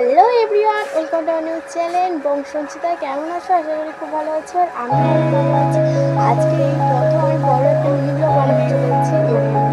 Hello everyone welcome to new channel বংশঞ্চিতা কেমন আছো? আশা করি খুব ভালো আছো আর আমি ভালো আছি। আজকে এই প্রথম বড় একটা ব্লগ বানাতে চলেছি।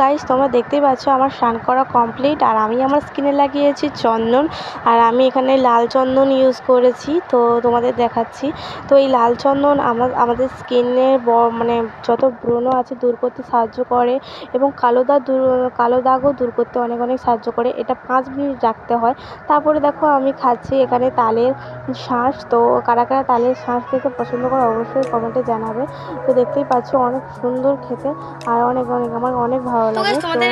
গাইস তোমরা দেখতেই পাচ্ছ আমার স্নান করা কমপ্লিট আর আমি আমার স্কিনে লাগিয়েছি চন্দন, আর আমি এখানে লাল চন্দন ইউজ করেছি, তো তোমাদের দেখাচ্ছি। তো এই লাল চন্দন আমার আমাদের স্কিনের মানে যত ব্রণ আছে দূর করতে সাহায্য করে, এবং কালো দাগ দূর, কালো দাগও দূর করতে অনেক অনেক সাহায্য করে। এটা পাঁচ মিনিট রাখতে হয়। তারপরে দেখো আমি খাচ্ছি এখানে তালের শাঁস, তো কারা কারা তালের শাঁস খেতে পছন্দ করে অবশ্যই কমেন্টে জানাবে। তো দেখতেই পাচ্ছ অনেক সুন্দর খেতে, আর অনেক অনেক, আমার অনেক ভালো তো লাগে তোমাদের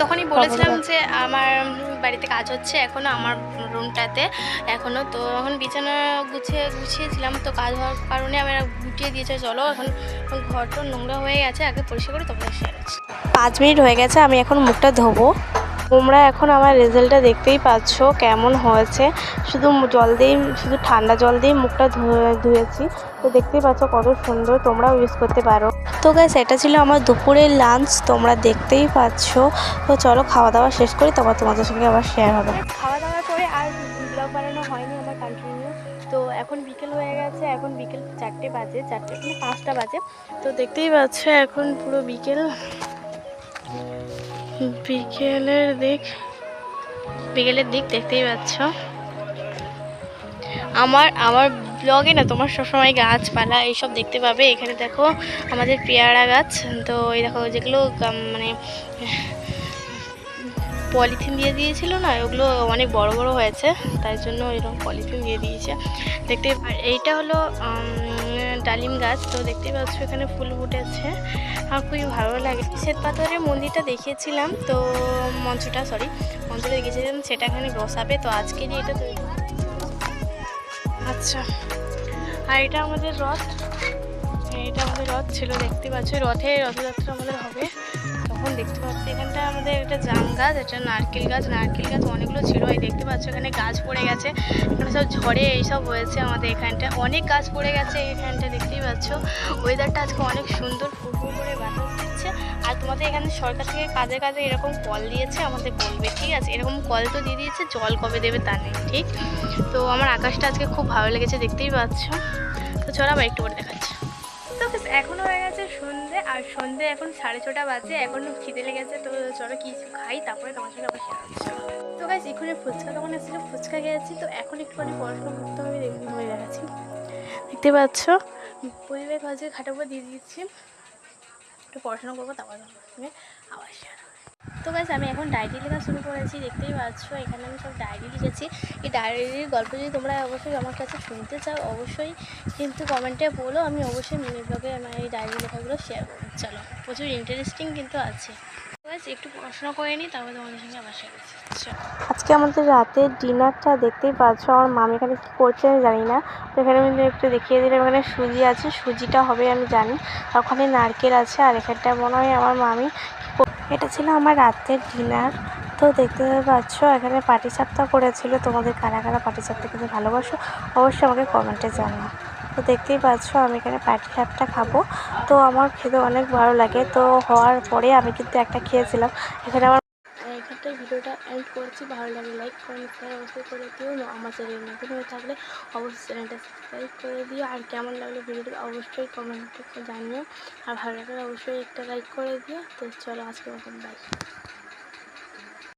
তখনই বলেছিলাম যে আমার বাড়িতে কাজ হচ্ছে এখনও আমার রুমটাতে এখনও। তো এখন বিছানা গুছিয়ে গুছিয়েছিলাম তো কাজ হওয়ার কারণে আমি গুটিয়ে দিয়েছে চলো এখন এখন ঘরটা নোংরা হয়ে গেছে আগে পরিষ্কার করে তখন শেয়ার পাঁচ মিনিট হয়ে গেছে আমি এখন মুখটা ধোবো। তোমরা এখন আমার রেজাল্টটা দেখতেই পাচ্ছ কেমন হয়েছে। শুধু জল দিয়েই, শুধু ঠান্ডা জল দিয়েই মুখটা ধুয়ে, ধুয়েছি। তো দেখতেই পাচ্ছ কত সুন্দর তোমরাও ইউজ করতে পারো। তো গ্যাস এটা ছিল আমার দুপুরের লাঞ্চ তোমরা দেখতেই পাচ্ছ। তো চলো খাওয়া দাওয়া শেষ করি, তারপর তোমাদের সঙ্গে আবার শেয়ার হবে। খাওয়া দাওয়ার পরে আর ব্লগ বানানো হয়নি আমার কন্টিনিউ তো এখন বিকেল হয়ে গেছে, এখন বিকেল চারটে বাজে, চারটে মানে পাঁচটা বাজে। তো দেখতেই পাচ্ছ এখন পুরো বিকেল। বিকেলের দিক। বিকেলের দিক দেখতেই পাচ্ছ। আমার আমার ব্লগে না তোমার সবসময় গাছপালা এইসব দেখতে পাবে। এখানে দেখো আমাদের পেয়ারা গাছ। তো এই দেখো যেগুলো মানে পলিথিন দিয়ে দিয়েছিল না, ওগুলো অনেক বড় বড় হয়েছে। তাই জন্য এরকম পলিথিন দিয়ে দিয়েছে। দেখতে, আর এইটা হলো ডালিম গাছ, তো দেখতেই পাচ্ছ এখানে ফুল ফুটেছে। আমার খুবই ভালো লাগে। শ্বেত পাথরের মন্দিরটা দেখিয়েছিলাম, তো মঞ্চটা সরি মঞ্চটা দেখিয়েছিলাম, সেটা এখানে বসাবে, তো আজকেরই এটা তৈরি আচ্ছা আর এটা আমাদের রথ। এটা আমাদের রথ ছিল, দেখতে পাচ্ছ, রথে রথযাত্রা আমাদের হবে। তখন দেখতে পাচ্ছি এখানটা আমাদের একটা জাম গাছ, একটা নারকেল গাছ। নারকেল গাছ অনেকগুলো ছিল, এই দেখতে পাচ্ছ এখানে গাছ পড়ে গেছে। এখানে সব ঝড়ে এইসব হয়েছে আমাদের এখানটা। অনেক গাছ পড়ে গেছে এখানটা, দেখতেই পাচ্ছ। ওয়েদারটা আজকে অনেক সুন্দর, ফুটফুট করে বাতাস দিচ্ছে। আর তোমাদের এখানে সরকার থেকে কাজে কাজে এরকম কল দিয়েছে, আমাদের বলবে, ঠিক আছে? এরকম কল তো দিয়ে দিয়েছে, জল কবে দেবে তা নেই, ঠিক? তো আমার আকাশটা আজকে খুব ভালো লেগেছে, দেখতেই পাচ্ছ। তো চলো আবার একটু করে দেখাচ্ছি। এখন হয়ে গেছে সন্ধে, আর সন্ধে এখন সাড়ে ছটা বাজে, এখন খিদে লেগেছে, তো চলো কিছু খাই, তারপরে তোমার সঙ্গে আবার শেয়ার করছি। তো গাছ এখানে ফুচকা তখন এসেছিল, ফুচকা খেয়েছি, তো এখন একটুখানি পড়াশোনা করতে হবে দেখতে দেখাচ্ছি দেখতে পাচ্ছ? পরিবেশ হচ্ছে খাটাবো দিয়ে দিচ্ছি। একটু পড়াশোনা করব, তারপরে আবার শেয়ার তো গাছ আমি এখন ডায়েরি লেখা শুরু করেছি, দেখতেই পাচ্ছ, এখানে আমি সব ডায়েরি লিখেছি। এই ডায়েরির গল্প যদি তোমরা অবশ্যই আমার কাছে শুনতে চাও, অবশ্যই কিন্তু কমেন্টে বলো, আমি অবশ্যই মিনি ব্লগে আমার এই ডায়েরি লেখাগুলো শেয়ার করব। চলো, প্রচুর ইন্টারেস্টিং কিন্তু আছে। একটু পড়াশোনা করে নিই শেয়ার আজকে আমাদের রাতের ডিনারটা দেখতেই পাচ্ছ, আমার মামি এখানে কী করছে আমি জানি না, তো এখানে আমি একটু দেখিয়ে দিলাম, এখানে সুজি আছে, সুজিটা হবে আমি জানি ওখানে নারকেল আছে, আর এখানটা মনে হয় আমার মামি এটা ছিল আমার রাতের ডিনার, তো দেখতে পাচ্ছ, এখানে পাটি সাপটা করেছিল, তোমাদের কারা কারা পাটি সাপটা খেতে ভালোবাসো, অবশ্যই আমাকে কমেন্টে জানাও। তো দেখতেই পাচ্ছ, আমি এখানে পাটি সাপটা খাব। তো আমার খেতে অনেক ভালো লাগে। তো হওয়ার পরে আমি কিন্তু একটা খেয়েছিলাম। এখানে আমার এখানটায় ভিডিওটা এন্ড করছি। ভালো লাগে লাইক কমেন্ট শেয়ার অবশ্যই করে দিও। আমার চ্যানেল নতুন হয়ে থাকলে অবশ্যই চ্যানেলটা সাবস্ক্রাইব করে দিও। আর কেমন লাগল ভিডিওটা অবশ্যই কমেন্টে জানিও। আর ভালো লাগলে অবশ্যই একটা লাইক করে দিও। তো চলো আজকে মতন বাই